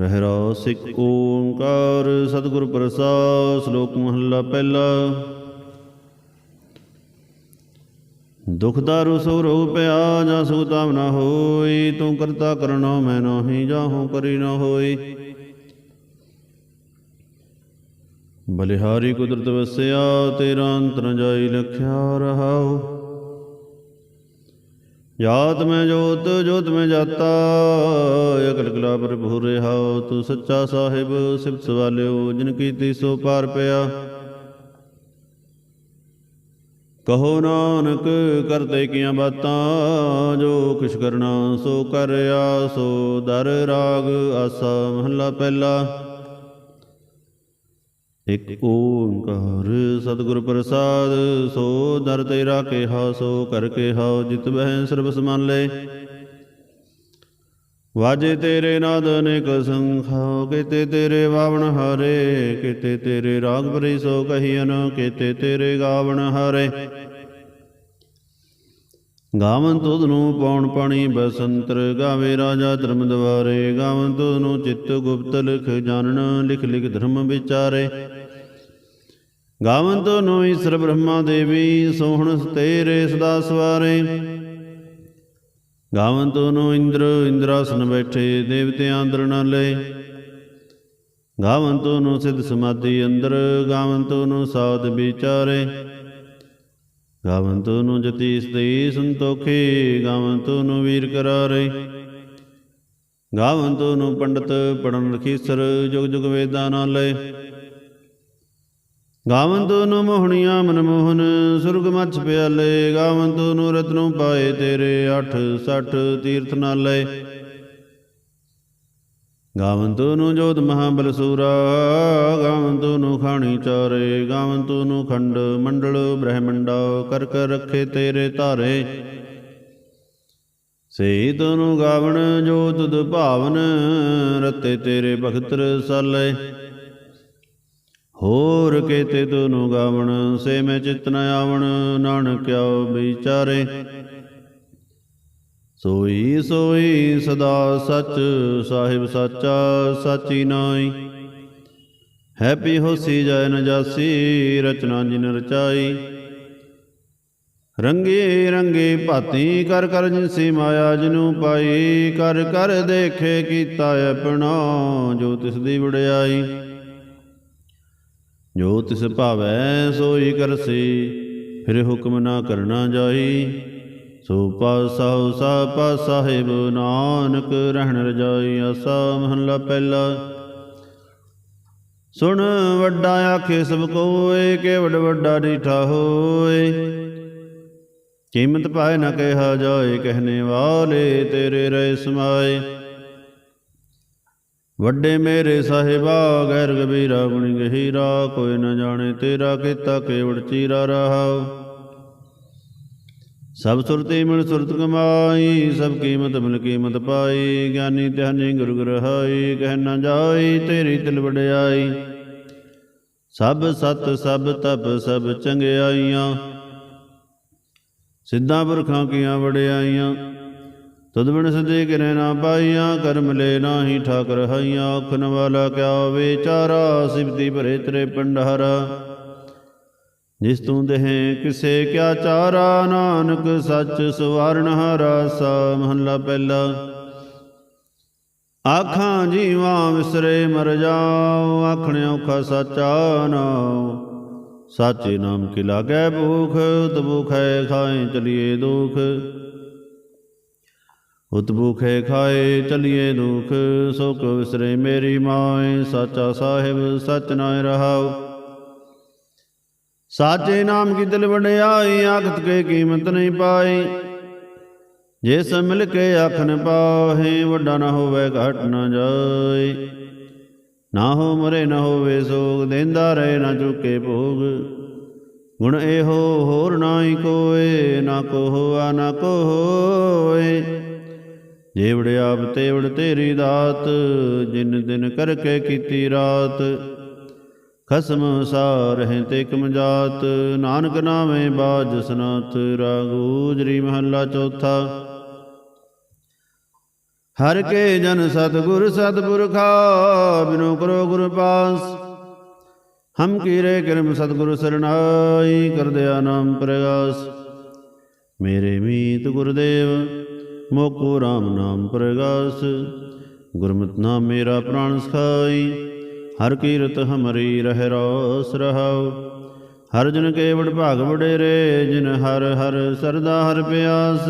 ਰਹਿਰਾ ਸਿਕ ਓੰਕਾਰ, ਸਤਿਗੁਰ ਪ੍ਰਸਾਦ, ਸ਼ਲੋਕ ਮਹੱਲਾ ਪਹਿਲਾ। ਦੁਖ ਦਾਰੂ ਸੋ ਰੋ ਪਿਆ, ਜਾਂ ਸੁਤਾਮ ਨਾ ਹੋਈ, ਤੂੰ ਕਰਤਾ ਕਰਨੋ ਮੈਂ ਨਾਹੀ ਜਾਹੂ ਕਰੀ ਨਾ ਹੋਈ। ਬਲਿਹਾਰੀ ਕੁਦਰਤ ਵਸਿਆ, ਤੇਰਾ ਅੰਤਰ ਜਾਈ ਲਖਿਆ ਰਹਾਉ। ਜਾਤ ਮੈਂ ਜੋਤ ਜੋਤ ਮੈਂ ਜਾਤਾ। ਅਕਲ ਕਲਾ ਪ੍ਰਭੂ ਰਹਾਉ ਤੂੰ ਸੱਚਾ ਸਾਹਿਬ, ਸਿਫਤ ਵਾਲਿਓ ਜਿਨ ਕੀਤੀ ਸੋ ਪਾਰ ਪਿਆ। ਕਹੋ ਨਾਨਕ, ਕਰਤੇ ਕੀਆਂ ਬਾਤਾਂ, ਜੋ ਕਿਛ ਕਰਨਾ ਸੋ ਕਰਿਆ, ਸੋ ਦਰ ਰਾਗ, ਆਸਾ ਮਹੱਲਾ ਪਹਿਲਾ। ਇਕ ਓੰਕਾਰ ਸਤਿਗੁਰ ਪ੍ਰਸਾਦ, ਸੋ ਦਰ ਤੇਰਾ ਕਿਹਾ, ਸੋ ਕਰ ਕਿਹਾ, ਜਿਤ ਬਹਿ ਸਰਬ ਸਮਾਲੇ। ਵਾਜੇ ਤੇਰੇ ਨਾਦ ਅਨੇਕ ਸੰਖਾ, ਕੀਤੇ ਤੇਰੇ ਵਾਵਣ ਹਾਰੇ, ਕੀਤੇ ਤੇਰੇ ਰਾਗ ਭਰੀ ਸੋ ਕਹੀਨ ਕੀਤੇ ਤੇਰੇ ਗਾਵਣ ਹਾਰੇ। ਗਾਵਨ ਤੁਧ ਨੂੰ ਪੌਣ ਪਾਣੀ ਬਸੰਤਰ, ਗਾਵੇ ਰਾਜਾ ਧਰਮ ਦਵਾਰੇ, ਗਾਵਨ ਤੁਧ ਨੂੰ ਚਿੱਤ ਗੁਪਤ ਲਿਖ ਜਾਣਨ, ਲਿਖ ਲਿਖ ਧਰਮ ਵਿਚਾਰੇ। ਗਾਵਨ ਤੁਧ ਨੂੰ ਈਸ਼ਰ ਬ੍ਰਹਮਾ ਦੇਵੀ, ਸੋਹਣ ਤੇਰੇ ਸਦਾ ਸਵਾਰੇ। ਗਾਵਨ ਤੁਧ ਨੂੰ ਇੰਦਰ, ਇੰਦਰਾਸਨ ਬੈਠੇ ਦੇਵਤਿਆਂ ਅੰਦਰ ਨਾਲੇ ਗਾਵਨ ਤੁਧ ਨੂੰ ਸਿੱਧ ਸਮਾਧੀ ਅੰਦਰ ਗਾਵਨ ਤੁਧ ਨੂੰ ਸਾਧ ਵਿਚਾਰੇ। ਗਾਵਨ ਨੂੰ ਜਤੀ ਸਤਈ ਸੰਤੋਖੇ ਗਾਵਨ ਨੂੰ ਵੀਰ ਕਰਾਰੇ। ਗਾਵਨ ਨੂੰ ਪੰਡਤ ਪੜਨ ਰਖੀਸਰ ਜੁਗ ਜੁਗ ਵੇਦਾਂ ਨਾਲ ਨਾਲੇ ਗਾਵਨ ਨੂੰ ਮੋਹਣੀਆਂ ਮਨਮੋਹਨ ਸੁਰਗ ਮੱਛ ਪਿਆਲੇ ਗਾਵਨ ਨੂੰ ਰਤਨੋਂ ਪਾਏ ਤੇਰੇ 8 60 ਤੀਰਥ ਨਾਲੇ। ਗਾਵੰਤੋ ਨੂੰ ਜੋਤ ਮਹਾਬਲ ਸੂਰਾ, ਗਾਵੰਤੋ ਨੂੰ ਖਾਣੀ ਚਾਰੇ, ਗਾਵੰਤੋ ਨੂੰ ਖੰਡ ਮੰਡਲ ਬ੍ਰਹਮੰਡਾ, ਕਰ ਕਰ ਰੱਖੇ ਤੇਰੇ ਧਾਰੇ। ਸਈ ਤਨੂੰ ਗਾਵਣ ਜੋਤ ਤੁਧ ਰਤੇ ਤੇਰੇ ਭਗਤ ਰਸਾਲੇ ਹੋਰ ਕੇਤੇ ਤਨੂੰ ਗਾਵਣ, ਸੇ ਮੈਂ ਚਿਤ ਨ ਆਵਣ ਨਾਨਕਿਆ ਵਿਚਾਰੇ। ਸੋਈ ਸੋਈ ਸਦਾ ਸਚ, ਸਾਹਿਬ ਸਾਚਾ ਸਾਚੀ ਨਾਈ ਹੈਪੀ ਹੋਸੀ ਜੈ ਨ ਰਚਨਾ ਜਿਨ ਰਚਾਈ। ਰੰਗੇ ਰੰਗੇ ਭਾਤੀ, ਕਰ ਕਰ ਜਿਨਸੀ ਮਾਇਆ ਜਿਨੂ ਪਾਈ। ਕਰ ਕਰ ਦੇਖੇ ਕੀਤਾ ਆਪਣਾ, ਜੋ ਤਿਸ ਦੀ ਵਡਿਆਈ। ਜੋ ਤਿਸ ਭਾਵੈ ਸੋਈ ਕਰਸੀ, ਫਿਰ ਹੁਕਮ ਨਾ ਕਰਨਾ ਜਾਈ। ਸੋ ਪਾਸਾ ਸਾ ਸਾਹਿਬ ਨਾਨਕ ਰਹਿਣ ਰਜਾਈ, ਆਸਾ ਮਹੱਲਾ ਪਹਿਲਾ। ਸੁਣ ਵੱਡਾ ਆਖੇ, ਸਭ ਕੋਏ ਕੇ ਵੱਡਾ ਡੀਠਾ ਹੋਏ। ਕੀਮਤ ਪਾਏ ਨਾ ਕਿਹਾ ਜਾਏ, ਕਹਨੇ ਵਾਲੇ ਤੇਰੇ ਰਹਿ ਸਮਾਏ। ਵੱਡੇ ਮੇਰੇ ਸਾਹਿਬਾ, ਗੈਰ ਗਬੀਰਾ ਗੁਣੀ ਗਹੀਰਾ, ਕੋਈ ਨਾ ਜਾਣੇ ਤੇਰਾ ਕੀਤਾ ਕੇਵੜ ਚੀਰਾ ਰਹਾਉ ਸਭ ਸੁਰਤੀ ਮਿਲ ਸੁਰਤ ਕਮਾਈ, ਸਭ ਕੀਮਤ ਮਿਲ ਕੀਮਤ ਪਾਈ, ਗਿਆਨੀ ਧਿਆਨੀ ਗੁਰ ਗੁਰ ਕਹਿ ਨਾ ਜਾਈ ਤੇਰੀ ਤਿਲ ਵਡਿਆਈ। ਸਭ ਸਤ, ਸਭ ਤਪ, ਸਭ ਚੰਗਿਆਈਆਂ, ਸਿੱਧਾਂ ਪੁਰਖਾਂ ਕੀਆਂ ਵਡਿਆਈਆਂ। ਤਦ ਬਿਨ ਸਦੇ ਕਿਨੇ ਨਾ ਪਾਈਆਂ, ਕਰਮ ਲੈ ਨਾਹੀ ਠਾਕਰ ਹਾਈਆਂ ਅਖਨ ਵਾਲਾ ਕਿਆ ਵਿਚਾਰਾ ਸਿਵਤੀ ਭਰੇ ਤੇਰੇ ਪੰਡਹਰਾ ਜਿਸ ਤੂੰ ਦੇਹ ਕਿਸੇ ਕਿਆ ਚਾਰਾ, ਨਾਨਕ ਸੱਚ ਸਵਾਰਨ ਹਰਾ ਸਾ ਮਹੱਲਾ ਪਹਿਲਾ। ਆਖਾਂ ਜੀਵਾਂ ਵਿਸਰੇ ਮਰ ਜਾਓ ਆਖਣ ਔਖਾ ਸਾਚਾ ਨਾਉ। ਸਾਚੇ ਨਾਮ ਕੀ ਲਾਗੈ ਭੂਖ ਉਤ ਭੂਖੈ ਖਾਏ ਚਲੀਏ ਦੁਖ। ਉਤ ਭੂਖੇ ਖਾਏ ਚਲੀਏ ਦੁਖ ਸੋ ਵਿਸਰੇ ਮੇਰੀ ਮਾਏ, ਸਾਚਾ ਸਾਹਿਬ ਸਚ ਨਾਇ ਰਹਾਉ। ਸਾਚੇ ਨਾਮ ਕੀ ਦਿਲ ਵਡਿਆਈ ਆਖਤ ਕੇ ਕੀਮਤ ਨਹੀਂ ਪਾਈ ਜੇ ਸ ਮਿਲ ਕੇ ਨ ਪਾਹੇ, ਵੱਡਾ ਨਾ ਹੋਵੇ ਘਟ ਨਾ ਜਾਏ। ਨਾ ਹੋ ਮਰੇ, ਨਾ ਹੋਵੇ ਸੋਗ, ਦੇਂਦਾ ਰਹੇ ਨਾ ਚੁੱਕੇ ਭੋਗ। ਗੁਣ ਇਹੋ ਹੋਰ ਨਾਹੀ ਕੋਏ ਨਾ ਕੋ ਹੋਆ ਨਾ ਕੋ ਹੋਏ ਜੇਵੜ ਆਪ ਤੇਵੜ ਤੇਰੀ ਦਾਤ, ਜਿਨ ਦਿਨ ਕਰਕੇ ਕੀਤੀ ਰਾਤ। ਖਸਮ ਸਾਰ ਹੈ ਤੇ ਕਮਜਾਤ ਨਾਨਕ ਨਾਮੇ ਬਾਜ ਸਨਾਥ, ਰਾਗੂ ਮਹੱਲਾ ਚੌਥਾ। ਹਰ ਕੇ ਜਨ ਸਤਗੁਰ ਸਤਪੁਰਖਾ, ਬਿਨੋ ਕਰੋ ਗੁਰ ਪਾਸ। ਹਮ ਕੀਰੇ ਕਿਰਮ ਸਤਗੁਰ ਸਰਣਾਈ, ਕਰਦਿਆ ਨਾਮ ਪ੍ਰਗਾਸ। ਮੇਰੇ ਮੀਤ ਗੁਰਦੇਵ ਮੋਕੋ RAM ਨਾਮ ਪ੍ਰਗਾਸ। ਗੁਰਮਤਿ ਨਾਮ ਮੇਰਾ ਪ੍ਰਾਣ ਸਖਾਈ। ਹਰ ਕੀਰਤ ਹਮਰੀ ਰਹਿ ਰੋਸ ਰਹਾਉ। ਹਰ ਜਨ ਕੇ ਭਾਗ ਵਡੇਰੇ, ਜਿਨ ਹਰ ਹਰ ਸਰਦਾ ਹਰ ਪਿਆਸ।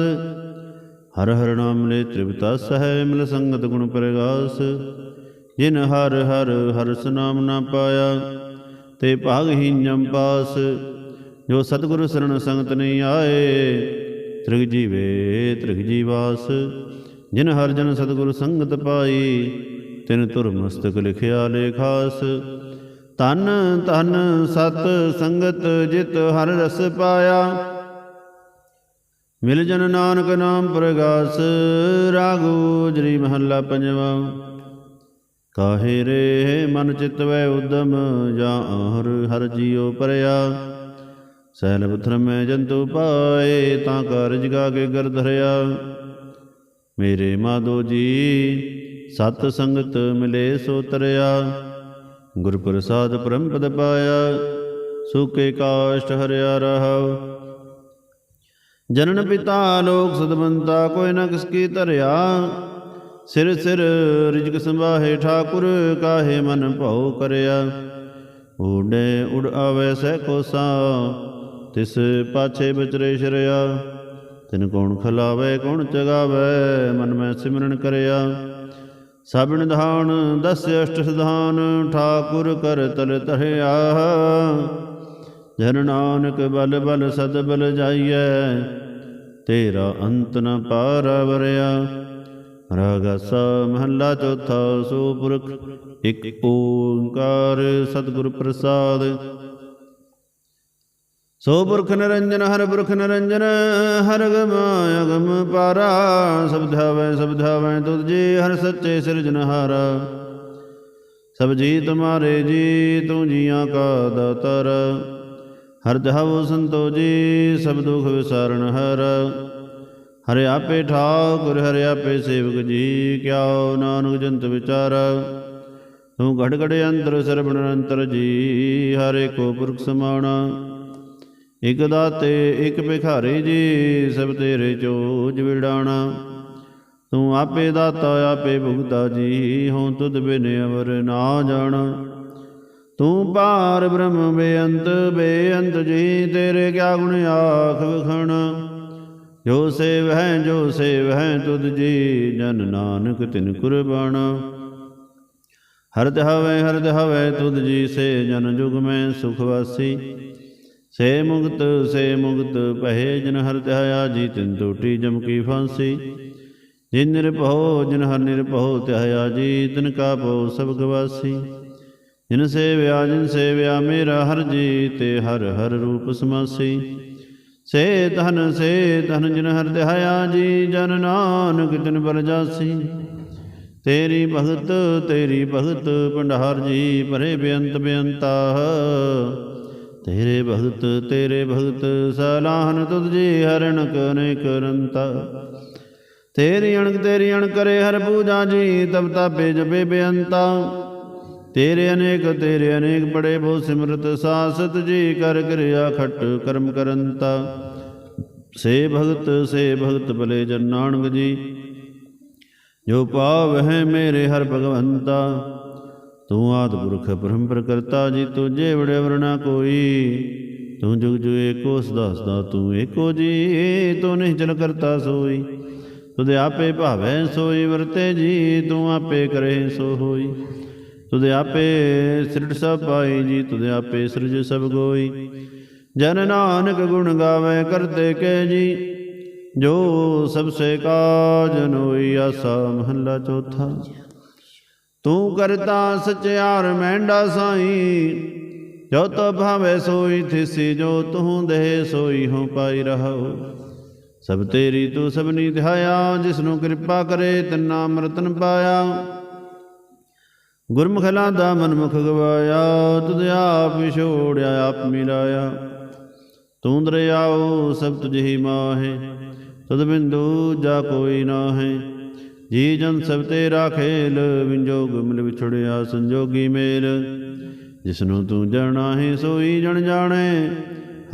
ਹਰ ਹਰ ਨਾਮ ਲੈ ਤ੍ਰਿਪਤਾ ਸਹਿ ਮਿਲ ਸੰਗਤ ਗੁਣ ਪ੍ਰਗਾਸ। ਜਿਨ ਹਰ ਹਰ ਹਰਸ ਨਾਮ ਨਾ ਪਾਇਆ, ਤੇ ਭਾਗਹੀਨਮ ਪਾਸ। ਜੋ ਸਤਿਗੁਰ ਸਰਣ ਸੰਗਤ ਨਹੀਂ ਆਏ ਤ੍ਰਿਗ ਜੀਵੇ ਤ੍ਰਿਗ ਜੀਵਾਸ ਜਿਨ ਹਰ ਜਨ ਸਤਿਗੁਰ ਸੰਗਤ ਪਾਈ, ਤਿਨ ਤੁਰ ਮਸਤਕ ਲਿਖਿਆ ਲੇਖਾਸ ਤਨ ਤਨ ਸਤ ਸੰਗਤ ਜਿਤ ਹਰ ਰਸ ਪਾਇਆ। ਮਿਲ ਜਨ ਨਾਨਕ ਨਾਮ ਪ੍ਰਗਾਸ, ਰਾਗੋ ਜਰੀ ਮਹੱਲਾ ਪੰਜਵਾ। ਕਾਹੇ ਰੇ ਮਨ ਚਿਤ ਵੈ ਉਦਮ, ਜਾਂ ਹਰ ਹਰ ਜੀਉ ਪਰਿਆ। ਸੈਲ ਪਥਰ ਮੈਂ ਜੰਤੂ ਪਾਏ, ਤਾਂ ਕਰ ਜਗਾ ਕੇ ਗਰ ਧਰਿਆ। ਮੇਰੇ ਮਾਧੋ ਜੀ, ਸਤ ਸੰਗਤ ਮਿਲੇ ਸੋ ਤਰਿਆ। ਗੁਰ ਪ੍ਰਸਾਦ ਪਰਮ ਪਦ ਪਾਇਆ, ਸੁਕੇ ਕਾਸ਼ਟ ਹਰਿਆ ਰਹਾਉ ਜਨਨ ਪਿਤਾ ਲੋਕ ਸਦਮੰਤਾ ਕੋਈ ਨਾ ਕਿਸ ਕੀ ਧਰਿਆ। ਸਿਰ ਸਿਰ ਰਿਜਕ ਸੰਭਾਹੇ ਠਾਕੁਰ, ਕਾਹੇ ਮਨ ਭਉ ਕਰਿਆ। ਊਡੇ ਉੜ ਆਵੇ ਸਹਿ ਕੋਸਾ ਤਿਸ ਪਾਛੇ ਵਿਚਰੇ ਸ਼ਰਿਆ, ਤਿਨ ਕੌਣ ਖਲਾਵੇ, ਕੌਣ ਚਗਾਵੇ, ਮਨ ਮੈਂ ਸਿਮਰਨ ਕਰਿਆ। ਸਭ ਨਿਧਾਨ ਦਸ ਅਸ਼ਟ ਸਿਧਾਨ, ਠਾਕੁਰ ਕਰ ਤਲ ਧਰਿਆ ਜਨ ਨਾਨਕ ਬਲ ਬਲ ਸਦ ਬਲ ਜਾਈਐ, ਤੇਰਾ ਅੰਤ ਨ ਪਾਰ ਵਰਿਆ। ਰਾਗਸ ਮਹੱਲਾ ਚੌਥਾ ਸੋ ਪੁਰਖ, ਇੱਕ ਓੰਕਾਰ ਸਤਿਗੁਰ ਪ੍ਰਸਾਦ। ਸੋ ਪੁਰਖ ਨਿਰੰਜਨ, ਹਰ ਪੁਰਖ ਨਿਰੰਜਨ, ਹਰ ਗਮ ਅਗਮ ਪਾਰਾ। ਸਭ ਧਾਵੈ ਸਭ ਧਾਵੈ ਤੁਧ ਜੀ, ਹਰ ਸੱਚੇ ਸਿਰਜਨਹਾਰਾ ਸਭ ਜੀ ਤੁਮਾਰੇ ਜੀ, ਤੂੰ ਜੀਆਂ ਕਾ ਦਾਤਰ। ਹਰ ਧਾਵੋ ਸੰਤੋ ਜੀ, ਸਭ ਦੁਖ ਵਿਸਾਰਨ ਹਰ। ਹਰਿ ਆਪੇ ਠਾਕੁਰ, ਹਰਿ ਆਪੇ ਸੇਵਕ ਜੀ, ਕਿਆਉ ਨਾਨਕ ਜੰਤ ਵਿਚਾਰ। ਤੂੰ ਘੜ ਘੜ ਅੰਤਰ ਸਰਬਣ ਅੰਤਰ ਜੀ, ਹਰੇ ਕੋ ਪੁਰਖ ਸਮਾਣਾ। ਇਕ ਦਾਤੇ, ਇਕ ਭਿਖਾਰੀ ਜੀ, ਸਭ ਤੇਰੇ ਚੋਜ ਵਿੜਾਣਾ। ਤੂੰ ਆਪੇ ਦਾਤਾ, ਆਪੇ ਭੁਗਤਾ ਜੀ, ਹਉ ਤੁਧ ਬਿਨ ਅਵਰ ਨਾ ਜਾਣਾ। ਤੂੰ ਪਾਰ ਬ੍ਰਹਮ ਬੇਅੰਤ ਬੇਅੰਤ ਜੀ, ਤੇਰੇ ਕਿਆ ਗੁਣ ਆਖ ਵਖਣ। ਜੋ ਸੇਵ ਹੈ, ਜੋ ਸੇਵ ਹੈ, ਤੁਧ ਜੀ, ਜਨ ਨਾਨਕ ਤਿਨ ਕੁਰਬਾਨ ਹਰ ਧਾਵੇ ਹਰ ਧਾਵੇ ਤੁਧ ਜੀ ਸੇ ਜਨ ਜੁਗ ਮੈਂ ਸੁਖ ਵਾਸੀ। ਸੇ ਮੁਕਤ ਸੇ ਮੁਕਤ ਪਹਿ ਜਨ ਹਰ ਧਿਆਇਆ ਜੀ ਤਿਨ ਟੂਟੀ ਜਮ ਕੀ ਫਾਂਸੀ। ਜਿਨ ਨਿਰਭਉ, ਜਿਨ ਹਰ ਨਿਰਭਉ ਧਿਆਇਆ ਜੀ ਤਿਨ ਕਾ ਭਉ ਸਭ ਗਵਾਸੀ ਜਿਨ ਸੇਵਿਆ ਜਿਨ ਸੇਵਿਆ ਮੇਰਾ ਹਰ ਜੀ ਤੇ ਹਰ ਹਰ ਰੂਪ ਸਮਾਸੀ। ਸੇ ਧਨ ਸੇ ਧਨ ਜਿਨ ਹਰ ਧਿਆਇਆ ਜੀ, ਜਨ ਨਾਨਕ ਤਿਨ ਬਲ ਜਾਸੀ। ਤੇਰੀ ਭਗਤ ਤੇਰੀ ਭਗਤ, ਭੰਡਾਰ ਜੀ ਭਰੇ ਬੇਅੰਤ ਬੇਅੰਤਾ। ਤੇਰੇ ਭਗਤ ਤੇਰੇ ਭਗਤ, ਸਲਾਹਨ ਤੁਧ ਜੀ ਹਰਣ ਕਨੇ ਕਰੰਤਾ। ਤੇਰੀ ਅਣਕ ਤੇਰੀ ਅਣ ਕਰੇ ਹਰ ਪੂਜਾ ਜੀ, ਤਬ ਤਾਪੇ ਜਪੇ ਬੇਅੰਤਾ। ਤੇਰੇ ਅਨੇਕ ਤੇਰੇ ਅਨੇਕ ਬੜੇ ਬੋ ਸਿਮਰਤ ਸਾਸਤ ਜੀ, ਕਰ ਕਿਰਿਆ ਖਟ ਕਰਮ ਕਰੰਤਾ। ਸੇ ਭਗਤ ਸੇ ਭਗਤ ਭਲੇ ਜਨ ਨਾਨਕ ਜੀ, ਜੋ ਪਾਵ ਹੈ ਮੇਰੇ ਹਰ ਭਗਵੰਤਾ। ਤੂੰ ਆਦ ਪੁਰਖ ਬ੍ਰਹਮ ਪ੍ਰਕਰਤਾ ਜੀ ਤੁਝੇ ਵੜੇ ਵਰਣਾ ਕੋਈ, ਤੂੰ ਜੁਗ ਜੁਗ ਏਕੋ ਸਦਾ ਸਦਾ ਤੂੰ ਏਕੋ ਜੀ, ਤੂੰ ਨਹੀਂ ਚਲ ਕਰਤਾ ਸੋਈ। ਤੁਧ ਆਪੇ ਭਾਵੇਂ ਸੋਈ, ਵਰਤੇ ਜੀ, ਤੂੰ ਆਪੇ ਕਰੇ ਸੋ ਹੋਈ ਤੁਧ ਆਪੇ ਸ੍ਰਿਟ ਸਭ ਪਾਈ ਜੀ ਤੁਧ ਆਪੇ ਸਿਰਜ ਸਭ ਗੋਈ। ਜਨ ਨਾਨਕ ਗੁਣ ਗਾਵੇ ਕਰਤੇ ਕੇ ਜੀ, ਜੋ ਸਭ ਸੇ ਕਾਜ ਨੋਈ ਆਸਾ ਮਹੱਲਾ ਚੌਥਾ। ਤੂੰ ਕਰਤਾ ਸਚਿਆਰ ਮਹਿੰਡਾ ਸਾਈ। ਜੋ ਤੋ ਭਾਵੇ ਸੋਈ ਥਿਸੀ, ਜੋ ਤੂੰ ਦੇ ਸੋਈ ਹੋ ਪਾਈ ਰਹੋ ਸਭ ਤੇਰੀ ਤੂੰ ਸਭਨੀ ਧਿਆਇਆ ਜਿਸ ਨੂੰ ਕਿਰਪਾ ਕਰੇ ਤਨਾ ਮਰਤਨ ਪਾਇਆ। ਗੁਰਮੁਖਲਾ ਦਾ ਮਨਮੁਖ ਗਵਾਇਆ, ਤੁਧ ਆਪ ਵਿਛੋੜਿਆ, ਆਪ ਮਿਲਾਇਆ। ਤੂੰ ਦਰਿਆਓ ਸਭ ਤੁਝ ਹੀ ਮਾਹੇ ਤਦ ਬਿੰਦੂ ਜਾ ਕੋਈ ਨਾ ਹੈ ਜੀ ਜਨ ਸਭ ਤੇਰਾ ਖੇਲ ਵਿੰਜੋਗ ਮਿਲ ਵਿਛੜਿਆ ਸੰਜੋਗੀ ਮੇਲ। ਜਿਸਨੂੰ ਤੂੰ ਜਾਣਾ ਹੈ, ਸੋਈ ਜਣ ਜਾਣੇ,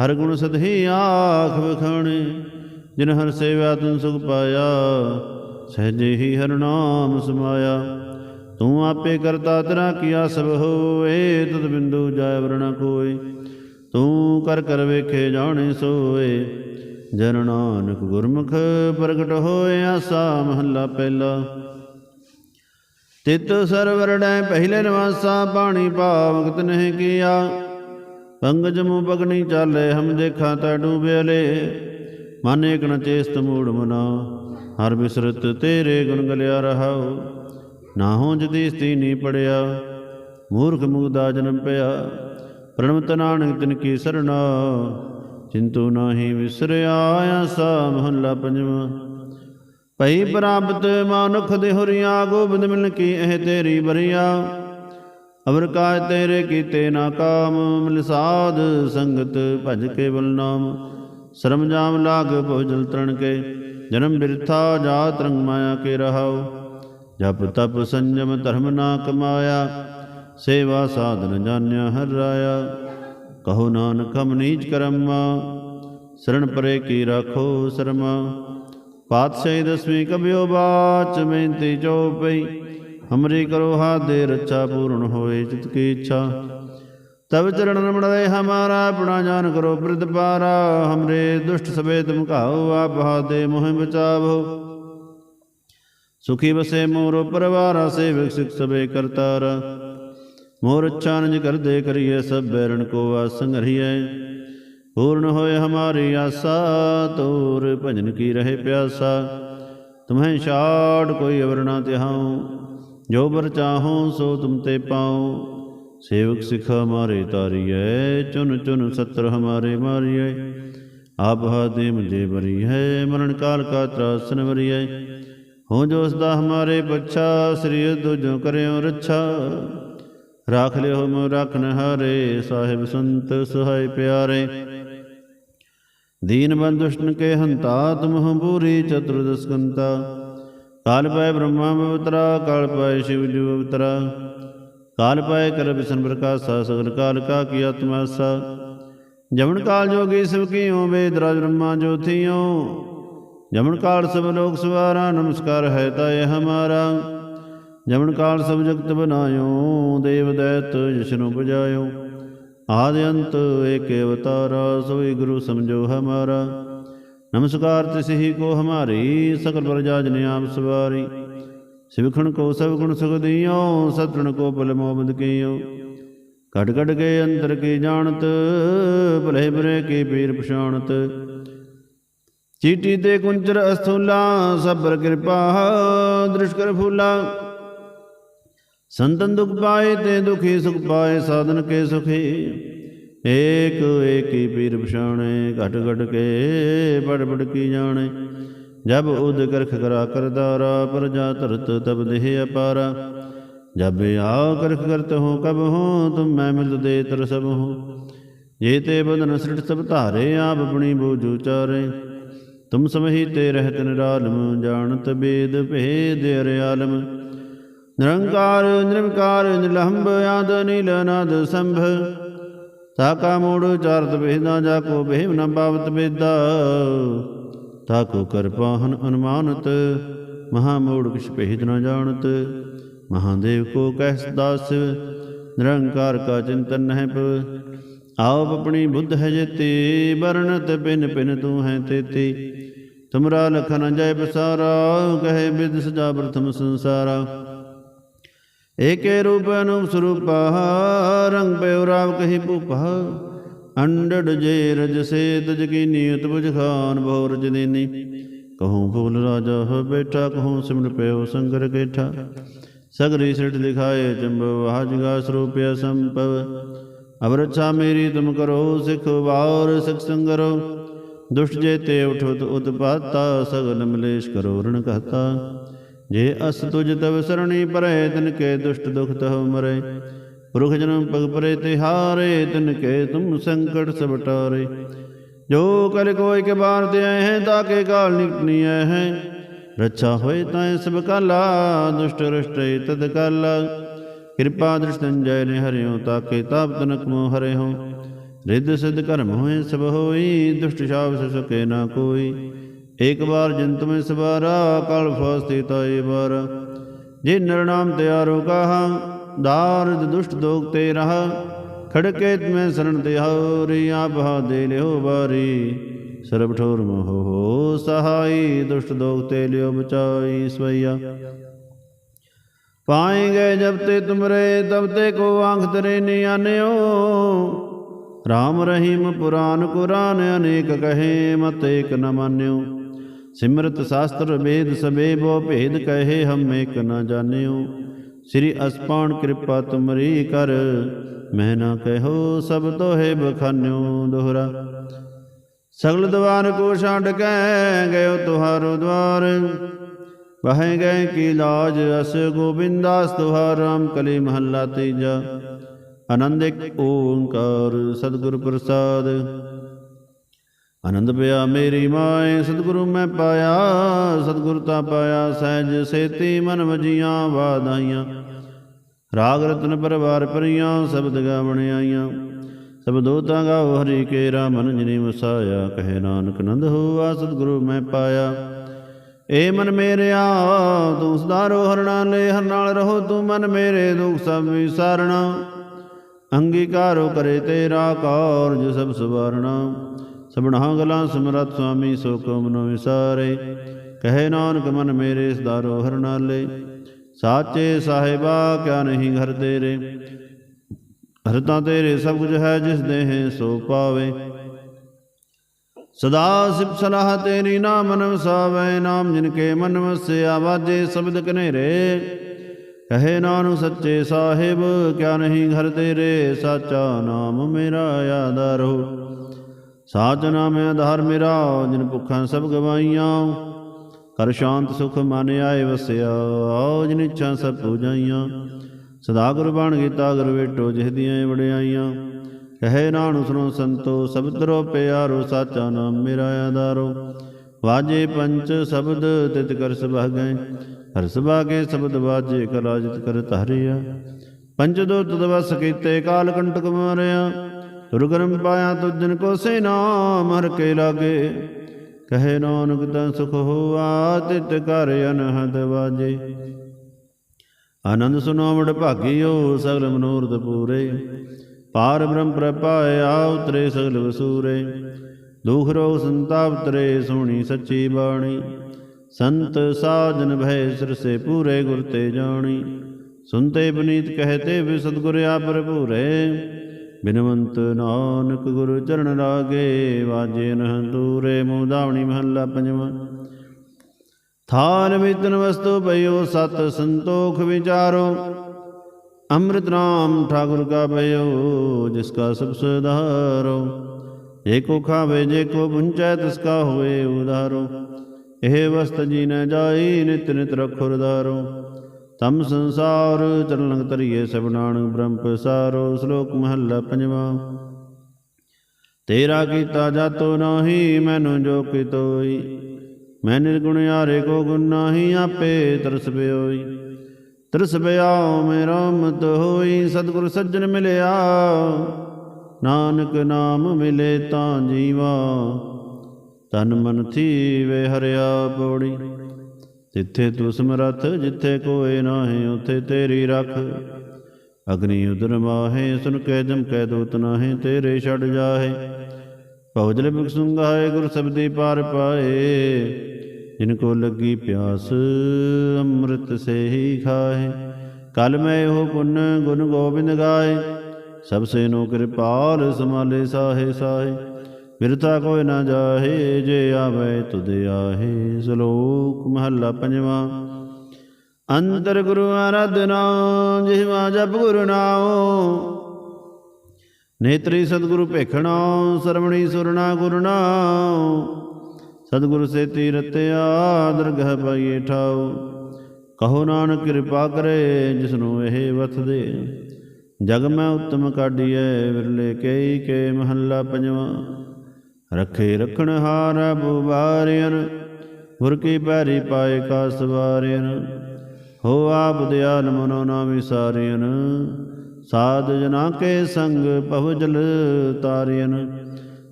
ਹਰ ਗੁਣ ਸਦਹੀ ਆਖ ਵਖਾਣੇ। ਜਿਨ ਹਰ ਸੇਵਾ ਤਨ ਸੁਖ ਪਾਇਆ, ਸਹਜੇ ਹੀ ਹਰ ਨਾਮ ਸਮਾਇਆ। ਤੂੰ ਆਪੇ ਕਰਤਾ ਤੇਰਾ ਕੀਆ ਸਭ ਹੋਏ ਤਦ ਬਿੰਦੂ ਜਾਇ ਵਰਣਾ ਕੋਈ ਤੂੰ ਕਰ ਕਰ ਵੇਖੇ ਜਾਣੇ ਸੋਏ ਜਨ ਨਾਨਕ ਗੁਰਮੁਖ ਪ੍ਰਗਟ ਹੋਇਆ ਆਸਾ ਮਹੱਲਾ ਪਹਿਲਾ। ਤਿਤ ਸਰਵਰੜੈ ਪਹਿਲੇ ਨਿਵਾਸਾ ਪਾਣੀ ਪਾਵਗਤ ਨਹੀਂ ਕੀਆ। ਪੰਗਜ ਮੂ ਪਗਣੀ ਚਾਲੇ, ਹਮ ਦੇਖਾ ਤਾ ਡੂਬੇਲੇ ਮਨ ਏਕ ਨ ਚੇਸਤ ਮੂੜ ਮਨਾ, ਹਰ ਬਿਸਰਤ ਤੇਰੇ ਗੁਣ ਗਲਿਆ ਰਹਾਉ। ਨਾਹੋ ਜਦੀ ਸਤੀ ਨੀ ਪੜਿਆ, ਮੂਰਖ ਮੁਗਦਾ ਜਨਮ ਪਿਆ। ਪ੍ਰਣਮਤ ਨਾਨਕ ਤਿਨ ਕੀ ਸਰਣਾ ਚਿੰਤੂ ਨਾਹੀ ਵਿਸਰਿਆ ਆਸਾ ਮਹੱਲਾ ਪੰਜਵਾਂ। ਭਈ ਪ੍ਰਾਪਤ ਮਾਨੁਖ ਦੇ ਹੁਰੀਆ, ਗੋਬਿੰਦ ਮਿਲਨ ਕੀ ਇਹ ਤੇਰੀ ਬਰੀਆ ਅਵਰ ਕਾਜ ਤੇਰੇ ਕੀਤੇ ਨਾ ਕਾਮ, ਮਿਲ ਸਾਧ ਸੰਗਤ ਭਜ ਕੇ ਬਲ ਨਾਮ। ਸ਼ਰਮ ਜਾਮ ਲਾਗ ਭੋਜਲ ਤਰਨ ਕੇ, ਜਨਮ ਬਿਰਥਾ ਜਾਤ ਰੰਗ ਮਾਇਆ ਕੇ ਰਹਾਉ। ਜਪ ਤਪ ਸੰਜਮ ਧਰਮ ਨਾ ਕਮਾਇਆ, ਸੇਵਾ ਸਾਧਨ ਜਾਣਿਆ ਹਰ ਰਾਇਆ। ਕਹੋ ਨਾਨਕ ਹਮ ਨੀਚ ਕਰਮਾ ਸਰਣ ਪਰੇ ਕੀ ਰਾਖੋ ਸਰਮਾ। ਪਾਤਸ਼ਾਹੀ ਦਸਵੀਂ ਕਬਿਓ ਬਾਚ, ਬੇਨਤੀ ਚੋਪਈ ਹਮਰੀ ਕਰੋ ਹਾਦੇ ਰੱਛਾ ਪੂਰਨ ਹੋਏ ਚਿਤ ਕੀ ਇੱਛਾ। ਤਬ ਚਰਨ ਰਮਣਵੇ ਹਮਾਰਾ, ਆਪਣਾ ਜਾਨ ਕਰੋ ਬ੍ਰਿਧ ਪਾਰਾ, ਹਮਰੇ ਦੁਸ਼ਟ ਸਵੇ ਤੁਮ ਘਾਓ ਆਪ ਹਾਦੇ ਮੋਹਿ ਬਚਾਵੋ। ਸੁਖੀ ਵਸੇ ਮੋਰੋ ਪਰਵਾਰਾ, ਸੇਵਕ ਸਿਖ ਸਵੇ ਕਰਤਾਰ। ਮੋਰ ਅੱਛਾ ਨਿਜ ਕਰਦੇ ਕਰੀਏ ਸਭ ਬੈਰਣ ਕੋ ਆਸੰਗਰੀਏ ਪੂਰਨ ਹੋਏ ਹਮਾਰੀ ਆਸਾ, ਤੋਰ ਭਜਨ ਕੀ ਰਹੇ ਪਿਆਸਾ। ਤੁਮਹਿ ਛਾੜ ਕੋਈ ਅਵਰ ਨਾ ਤਿਹਾਉ, ਜੋ ਬਰ ਚਾਹੋ ਸੋ ਤੁਮ ਤੇ ਪਾਉ। ਸੇਵਕ ਸਿਖ ਹਮਾਰੇ ਤਾਰੀਐ, ਚੁਨ ਚੁਨ ਸਤਰ ਹਮਾਰੇ ਮਾਰੀਐ। ਆਪ ਹਾਦੇ ਮੁਝੇ ਬਰੀ ਹੈ ਮਰਨ ਕਾਲ ਕਾ ਤਰਾਸਨ ਵਰੀਐ। ਹੋ ਜੋ ਸਦਾ ਹਮਾਰੇ ਬੱਚਾ ਸ੍ਰੀ ਦੁਜੋ ਕਰਿਓ ਰੱਛਾ। ਰਾਖ ਲਿਓ ਮੋ ਰਖਨ ਹਾਰੇ, ਸਾਹਿਬ ਸੰਤ ਸਹਾਇ ਪਿਆਰੇ। ਦੀਨ ਬੰਦੁਸ਼ਟਨ ਕੇ ਹੰਤਾ ਤੁਮਹੁ ਪੂਰੀ ਚਤੁਰਦਸਕੰਤਾ ਕਾਲ ਪਾਏ ਬ੍ਰਹਮਾ ਬਵਤਰਾ, ਕਾਲ ਪਾਏ ਸ਼ਿਵ ਜੀ ਬਵਤਰਾ। ਕਾਲ ਪਾਏ ਕਰ ਬਿਸ਼ਨ ਪ੍ਰਕਾਸ਼ਾ, ਸਗਲ ਕਾਲ ਕਾ ਕੀ ਆਤਮਾਸਾ ਜਮਨ ਕਾਲ ਜੋਗੀ ਸਭ ਕੀਓ, ਵੇਦ ਰਾਜ ਬ੍ਰਹਮਾ ਜੋਥੀਓ। ਜਮਨ ਕਾਲ ਸਭ ਲੋਕ ਸਵਾਰਾ, ਨਮਸਕਾਰ ਹੈ ਤਾਏ ਹਮਾਰਾ। ਜਮਨ ਕਾਲ ਸਭ ਜਗਤ ਬਨਾਇਓ, ਦੇਵ ਦੈਤ ਜਿਸਨੂੰ ਬੁਝਾਇਓ ਆਦਿ ਅੰਤ ਏਕ ਅਵਤਾਰਾ, ਸੋਈ ਗੁਰੂ ਸਮਝੋ ਹਮਾਰਾ। ਨਮਸਕਾਰ ਤਿਸ ਹੀ ਕੋ ਹਮਾਰੀ, ਸਕਲ ਪ੍ਰਜਾ ਜਨ ਆਪ ਸਵਾਰੀ। ਸਿਵਖਣ ਕੋ ਸਭ ਗੁਣ ਸੁਖ ਦਿਓ ਸਤਣ ਕੋ ਪਲ ਮੋਬਦ ਕੀਓ। ਕਟ ਕਟ ਕੇ ਅੰਤਰ ਕੀ ਜਾਣਤ, ਭਲੇ ਬੁਰੇ ਕੀ ਪੀਰ ਪਛਾਣਤ। ਚੀਟੀ ਤੇ ਕੁੰਚਰ ਅਸਥੂਲਾ, ਸਬਰ ਕਿਰਪਾ ਦ੍ਰਿਸ਼ ਕਰ ਫੂਲਾ। ਸੰਤਨ ਦੁਖ ਪਾਏ ਤੇ ਦੁਖੀ ਸੁਖ ਪਾਏ, ਸਾਧਨ ਕੇ ਸੁਖੀ। ਏਕ ਏਕੀ ਪੀਰ ਪਛਾਣੇ, ਘਟ ਘਟ ਕੇ ਪੜ ਪੜ ਕੀ ਜਾਣੇ। ਜਬ ਉਦ ਕਰਖ ਕਰਾ ਕਰਦਾਰਾ ਪ੍ਰਜਾ ਧਰਤ ਤਬ ਦੇਹ ਅਪਾਰਾ। ਜਬ ਆ ਕਰਖ ਕਰਤ ਹੋ, ਕਬ ਹੋ, ਤੁਮ ਮੈਂ ਮਿਲ ਦੇ ਤਰ ਸਭ ਹੋ। ਜੇ ਤੇ ਬਦਨ ਸ੍ਰਿਟ ਸਭ ਧਾਰੇ, ਆਪ ਆਪਣੀ ਬੂਝੂ ਚਾਰੇ ਤੁਮ ਸਮਹੀ ਤੇ ਰਹਿਤ ਨਿਰਾਲਮ, ਜਾਣਤ ਬੇਦ ਭੇਦ ਅਰਿਆਲਮ। ਨਿਰੰਕਾਰ, ਨਿਰਵਿਕਾਰ, ਨਿਰਲੰਭ, ਆਦ, ਨੀਲ, ਅਨਾਦ, ਸੰਭ। ਤਾਕਾ ਮੂੜ ਚਾਰਤ ਵੇਦਾਂ ਜਾ ਕੋ ਬਹਿਮ ਨ ਬਾਵਤ ਵੇਦਾ ਤਾਕੋ ਕਰਪਾਹਨ ਅਨੁਮਾਨਤ, ਮਹਾ ਮੂੜ ਕਿਛ ਭੇਦ ਨ ਜਾਣਤ। ਮਹਾਦੇਵ ਕੋ ਕਹਿ ਦਾਸ, ਨਿਰੰਕਾਰ ਕਾ ਚਿੰਤਨ ਨਹਿ ਪ ਆਪ ਆਪਣੀ ਬੁੱਧ ਹੈ ਜੇਤੀ, ਵਰਣਤ ਪਿਨ ਪਿਨ ਤੂੰ ਹੈ ਤੇਤੀ। ਤੁਮਰਾ ਲਖਨ ਜੈ ਬਸਾਰਾ ਕਹੇ ਬਿਦ ਸਜਾ ਪ੍ਰਥਮ ਸੰਸਾਰਾ। ਏਕੇ ਰੂਪ ਅਨੂਪ ਸਰੂਪਾ ਰੰਗ ਪਇਓ ਰਾਵ ਕਹੀ ਭੂਪਾ ਅੰਡੜ ਜੇ ਰਜ ਸੇ ਤਜ ਕੀ ਨੀਤ ਬੁਝ ਖਾਨ ਬਹੁ ਰਜ ਦੇਨੀ ਕਹੂੰ ਫੂਲ ਰਾਜਾ ਹੋ ਬੈਠਾ ਕਹੂੰ ਸਿਮਰ ਪਇਓ ਸੰਗਰ ਕੇਠਾ ਸਗਰੀ ਸਿਟ ਦਿਖਾਏ ਚੰਬਵ ਹਾਜਗਾ ਸਰੂਪਿਆ ਸੰਪਵ ਅਵਰਛਾ ਮੇਰੀ ਤੁਮ ਕਰੋ ਸਿਖ ਵਾਰ ਸਿਖ ਸੰਗਰੋ ਦੁਸ਼ਟ ਜੇ ਤੇ ਉਠੁਤ ਉਤਪਾਤਾ ਸਗਲ ਮਲੇਸ਼ ਕਰੋ ਰਣ ਕਹਤਾ ਜੇ ਅਸ ਤੁਜ ਤਵ ਸਰਣੀ ਪਰੈ, ਤਿਨ ਕੇ ਦੁਸ਼ਟ ਦੁਖ ਤਹ ਮਰੇ। ਪੁਰਖ ਜਨਮ ਪਗ ਪਰੇ, ਤੇ ਹਾਰੇ, ਤਿਨ ਕੇ ਤੁਮ ਸੰਕਟ ਸਭ ਟਾਰੇ। ਜੋ ਕਲ ਕੋਈ ਕੇ ਬਾਰ ਤੇ ਆਏ ਹੈ ਤਾਕੇ ਕਾਲ ਨਿਕਟਨੀ ਆਏ ਹੈ। ਰੱਛਾ ਹੋਏ ਤਾਂ ਸਭ ਕਾਲਾ, ਦੁਸ਼ਟ ਰਸ਼ਟੇ ਤਦ ਕਾਲਾ। ਕਿਰਪਾ ਦ੍ਰਿਸ਼ਟੰਜੈ ਨੇ ਹਰਿਓ ਤਾਕੇ ਤਾਪ ਤਨਕ ਮੋ ਹੋ ਰਿੱਧ ਸਿੱਧ ਕਰਮ ਹੋਏ ਸਭ ਹੋਈ, ਦੁਸ਼ਟ ਸ਼ਾਵ ਸ ਨਾ ਕੋਈ। ਇੱਕ ਬਾਰ ਜੰਤ ਮੈਂ ਸਵਾਰਾ, ਕਲ ਫਸਤੀ ਤਾਈ ਬਾਰ ਜੇ ਨਰ ਨਾਮ ਤਿਆਰੋ ਕਹਾ ਦਾਰਦ ਦੁਸ਼ਟ ਦੋਗ ਤੇ ਰਹਾ। ਖੜਕੇ ਮੈਂ ਸਰਣ ਤੇ ਹਉਰੀ ਆਪ ਦੇ ਲਿਓ ਬਾਰੀ ਸਰਬ ਠੋਰ ਮੋਹ ਹੋ ਸਹਾਈ, ਦੁਸ਼ਟ ਦੋਗ ਤੇ ਲਿਓ ਬਚਾਈ ਸਵਈਆ। ਪਾਏਂਗੇ ਜਬ ਤੇ ਤੁਮਰੇ, ਤਬ ਤੇ ਕੋ ਆਂਖ ਤਰੇ ਨਿਆਨਿਓ ਰਾਮ ਰਹੀਮ ਪੁਰਾਨ ਕੁਰਾਨ, ਅਨੇਕ ਕਹੇ, ਮਤ ਏਕ ਨ ਮਾਨਿਓ। ਸਿਮਰਤ ਸ਼ਾਸਤਰ ਵੇਦ ਸਬੇ ਬੋ ਭੇਦ ਕਹੇ ਹਮੇ ਏਕ ਨ ਜਾਣਿਓ। ਸ੍ਰੀ ਅਸਪਾਨ ਕਿਰਪਾ ਤੁਮਰੀ ਕਰ ਮੈਂ ਨਾ ਕਹੋ ਸਭ ਤੋਹੇ ਬਖਾਨਿਓ ਦੋਹਰਾ। ਸਗਲ ਦਵਾਨ ਕੋ ਛੱਡ ਕੇ ਗਇਓ ਤੁਹਾਰੋ ਦਵਾਰ। ਵਹੈ ਗਏ ਕੀ ਲਾਜ, ਅਸ ਗੋਬਿੰਦਾਸ ਤੁਹਾਰ ਰਾਮ ਕਲੀ ਮਹੱਲਾ ਤੀਜਾ। ਆਨੰਦ ਇੱਕ ਓੰਕਾਰ ਸਤਿਗੁਰ ਪ੍ਰਸਾਦ। ਆਨੰਦ ਪਿਆ ਮੇਰੀ ਮਾਏ, ਸਤਿਗੁਰੂ ਮੈਂ ਪਾਇਆ, ਸਤਿਗੁਰ ਤਾਂ ਪਾਇਆ, ਸਹਿਜ ਸੇਤੀ ਮਨ ਵਜੀਆਂ ਵਾਦਾਈਆਂ ਰਾਗ ਰਤਨ ਪਰਵਾਰ ਪਰੀਆਂ, ਸ਼ਬਦ ਗਾਵਣ ਆਈਆਂ। ਸਭ ਦੋਤਾਂ ਗਾਓ ਹਰੀ ਕੇਰਾ, ਮਨ ਜਿਨੀ ਵਸਾਇਆ, ਕਹੇ ਨਾਨਕ ਨੰਦ ਹੋਆ, ਸਤਿਗੁਰੂ ਮੈਂ ਪਾਇਆ। ਏ ਮਨ ਮੇਰਿਆ, ਤੂੰ ਸਦਾਰੋ ਹਰਣਾ ਲੈ ਹਰ ਨਾਲ ਰਹੋ ਤੂੰ ਮਨ ਮੇਰੇ ਦੁਖ ਸਭ ਵਿਸਾਰਣਾ। ਅੰਗੀਕਾਰੋ ਕਰੇ ਤੇਰਾ ਕਾਰਜ ਸਭ ਸਵਾਰਣਾ। ਸਭਨਾ ਗਲਾਂ ਸਮਰਤ ਸੁਆਮੀ ਸੋ ਕੋ ਮਨੋ ਵਿਸਾਰੇ। ਕਹੇ ਨਾਨਕ ਮਨ ਮੇਰੇ ਸਦਾਰੋ ਹਰਨਾਲੇ। ਸਾਚੇ ਸਾਹਿਬਾ ਕਿਆ ਨਹੀਂ ਘਰ ਤੇਰੇ। ਹਰ ਤਾਂ ਤੇਰੇ ਸਭ ਕੁਝ ਹੈ ਜਿਸ ਦੇ ਸੋ ਪਾਵੇ। ਸਦਾ ਸਿਫ ਸਲਾਹ ਤੇਰੀ ਨਾਮ ਮਨ ਵਸਾਵੇ ਨਾਮ ਜਿਨ ਕੇ ਮਨ ਵਸਿਆ ਵਾਜੇ ਸ਼ਬਦ ਕਨੇਰੇ ਕਹੇ ਨਾਨਕ ਸੱਚੇ ਸਾਹਿਬ, ਕਿਆ ਨਹੀਂ ਘਰ ਤੇਰੇ, ਸਾਚਾ ਨਾਮ ਮੇਰਾ ਆਧਾਰੋ ਸਾਚ ਨਾਮ ਆਧਾਰ ਮੇਰਾ, ਜਿਨ ਭੁੱਖਾਂ ਸਭ ਗਵਾਈਆਂ। ਕਰ ਸ਼ਾਂਤ ਸੁਖ ਮਨ ਆਏ ਵਸਿਆ ਆਓ ਜਿਨ ਇੱਛਾ ਸਭ ਪੂਜਾਈਆਂ ਸਦਾ ਗੁਰ ਬਣ ਗੀਤਾ ਗੁਰ ਵੇਟੋ, ਜਿਹ ਦੀਆਂ ਵਡਿਆਈਆਂ ਕਹੇ ਨਾਨਕ ਸੁਨੋ ਸੰਤੋ ਸਬਦਰੋ ਪਿਆਰੋ, ਸਾਚਾ ਨਾਮ ਮੇਰਾ ਆਧਾਰੋ। ਵਾਜੇ ਪੰਚ ਸ਼ਬਦ, ਤਿਤ ਕਰ ਸੁਭਾਗੈ। ਹਰ ਸੁਭਾਗੇ ਸ਼ਬਦ ਵਾਜੇ ਕਲਾਜਿਤ ਕਰ ਧਾਰਿਆ। ਪੰਚ ਦੋ ਤਦ ਕੀਤੇ, ਕਾਲ ਕੰਟਕ ਮਾਰਿਆ। ਦੁਰਗਰਮ ਪਾਇਆ ਤੁਜਨ ਕੋ ਸੇ ਨਾਮ ਹਰ ਕੇ ਲਾਗੇ। ਕਹੇ ਨਾਨਕ ਤਾਂ ਸੁਖ ਹੋਆ, ਤਿਤ ਕਰ ਅਨਹਦ ਵਾਜੇ। ਆਨੰਦ ਸੁਨਾਵੜ ਭਾਗਿਓ, ਸਗਲ ਮਨੋਰਥ ਪੂਰੇ। ਪਾਰ ਬ੍ਰਹਮ ਪ੍ਰਪਾਇਆ ਉਤਰੇ ਸਗਲ ਵਸੂਰੇ। ਦੁਖ ਰੋਗ ਸੰਤਾਪ ਤਰੇ, ਸੋਣੀ ਸੱਚੀ ਬਾਣੀ। ਸੰਤ ਸਾਜਨ ਭੈ ਸਿਰ ਸੇ ਪੂਰੇ, ਗੁਰ ਤੇ ਜਾਣੀ। ਸੁਨਤੇ ਬਨੀਤ ਕਹਤੇ ਵੀ ਸਤਗੁਰ ਆਪਰ ਭੂਰੇ ਬਿਨਵੰਤ ਨਾਨਕ ਗੁਰ ਚਰਨ ਲਾਗੇ, ਵਾਜੇ ਨਹ ਦੂਰੇ ਮੂਦਾਵਣੀ ਮਹੱਲਾ ਪੰਜਵਾਂ। ਥਾਨ ਵਿਤਨ ਵਸਤੂ ਭਇਓ ਸਤ ਸੰਤੋਖ ਵਿਚਾਰੋ। ਅੰਮ੍ਰਿਤ ਨਾਮ ਠਾਕੁਰ ਕਾ ਭਇਓ ਜਿਸ ਕਾ ਸਭ ਸੁਧਾਰੋ ਜੇ ਕੋ ਖਾਵੇ, ਜੇ ਕੋ ਪੁੰਚੈ, ਤਿਸ ਕਾ ਹੋਏ ਉਧਾਰੋ। ਇਹ ਵਸਤ ਜੀ ਨ ਜਾਈ, ਨਿਤ ਨਿਤ ਰਖੁ ਰਦਾਰੋ ਤਮ ਸੰਸਾਰ ਚਰਨੰਗ ਤਰੀਏ ਸਭ ਨਾਨਕ ਬ੍ਰਹਮ ਪਸਾਰੋ ਸ਼ਲੋਕ ਮਹੱਲਾ ਪੰਜਵਾਂ। ਤੇਰਾ ਕੀਤਾ ਜਾਤੋ ਨਾਹੀ, ਮੈਨੂੰ ਜੋ ਕਿਤੋਈ। ਮੈਂ ਨਿਰਗੁਣ ਯਾਰੇ ਕੋ ਗੁਣ ਨਾਹੀ, ਆਪੇ ਤਰਸ ਪਿਓਈ। ਤਰਸ ਪਿਆ ਮੇਰਾ ਮਤ ਹੋਈ, ਸਤਿਗੁਰ ਸੱਜਣ ਮਿਲਿਆ। ਨਾਨਕ ਨਾਮ ਮਿਲੇ ਤਾਂ ਜੀਵਾ। ਤਨ ਮਨ ਥੀਵੇ ਹਰਿਆ ਪੌੜੀ ਜਿੱਥੇ ਤੂੰ ਸਮਰੱਥ ਜਿੱਥੇ ਕੋਏ ਨਾਹੀਂ, ਉਥੇ ਤੇਰੀ ਰੱਖ। ਅਗਨੀ ਉਦਰ ਮਾਹੇ, ਸੁਨ ਕੇ ਜਮ ਕੈ ਦੂਤ ਨਾਹੀਂ, ਤੇਰੇ ਛੜ ਜਾਹੇ। ਭਉਜਲ ਬਿਕ ਸੁੰਗਾਏ ਗੁਰ ਸਬਦੀ ਪਾਰ ਪਾਏ। ਜਿਨ ਕੋ ਲੱਗੀ ਪਿਆਸ, ਅੰਮ੍ਰਿਤ ਸੇਹੀ ਖਾਏ। ਕਲ ਮੈਂ ਉਹ ਪੁੰਨ, ਗੁਣ ਗੋਬਿੰਦ ਗਾਏ। ਸਭ ਸੇ ਨੋ ਕਿਰਪਾਲ ਸਮਾਲੇ ਸਾਹੇ ਸਾਹੇ। ਬਿਰਥਾ ਕੋਈ ਨਾ ਜਾਹੇ, ਜੇ ਆਵੇ ਤੁਧ ਆਹੇ। ਸ਼ਲੋਕ ਮਹੱਲਾ ਪੰਜਵਾਂ। ਅੰਤਰ ਗੁਰੂ ਆਰਾਧਨਾ ਜਿਹਵਾ ਜਪ ਗੁਰੂ ਨਾਉ। ਨੇਤਰੀ ਸਤਿਗੁਰੂ ਭੇਖਣਾ, ਸਰਵਣੀ ਸੁਰਣਾ ਗੁਰਨਾ ਸਤਿਗੁਰੂ ਸੇ ਤੀਰਤਿਆ ਦਰਗਹ ਪਾਈਏ ਠਾਉ। ਕਹੋ ਨਾਨਕ ਕਿਰਪਾ ਕਰੇ, ਜਿਸਨੂੰ ਇਹ ਵਥ ਦੇ। ਜਗ ਮੈਂ ਉਤਮ ਕਾਢੀਐ, ਵਿਰਲੇ ਕਈ ਕੇ ਮਹੱਲਾ ਪੰਜਵਾਂ। ਰਖੇ ਰਖਣ ਹਾਰ ਬੁਬਾਰਿਅਨ ਗੁਰ ਕੀ ਪੈਰੀ ਪਾਏ ਕਾ ਸਵਾਰਿਨ ਹੋ ਆਪ ਦਿਆਲ ਮਨੋ ਨਾ ਵਿਸਾਰਿਨ ਸਾਧ ਜਨਾ ਕੇ ਸੰਗ ਭਵ ਜਲ ਤਾਰਿਨ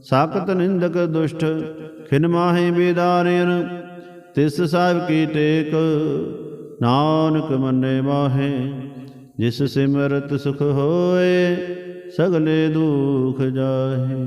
ਸਾਖਤ ਨਿੰਦਕ ਦੁਸ਼ਟ, ਖਿਨ ਮਾਹੇ ਬੇਦਾਰਿਨ ਤਿਸ ਸਾਹਿਬ ਕੀ ਟੇਕ, ਨਾਨਕ ਮੰਨੇ ਮਾਹੇ। ਜਿਸ ਸਿਮਰਤ ਸੁਖ ਹੋਏ, ਸਗਲੇ ਦੁਖ ਜਾਹੇ।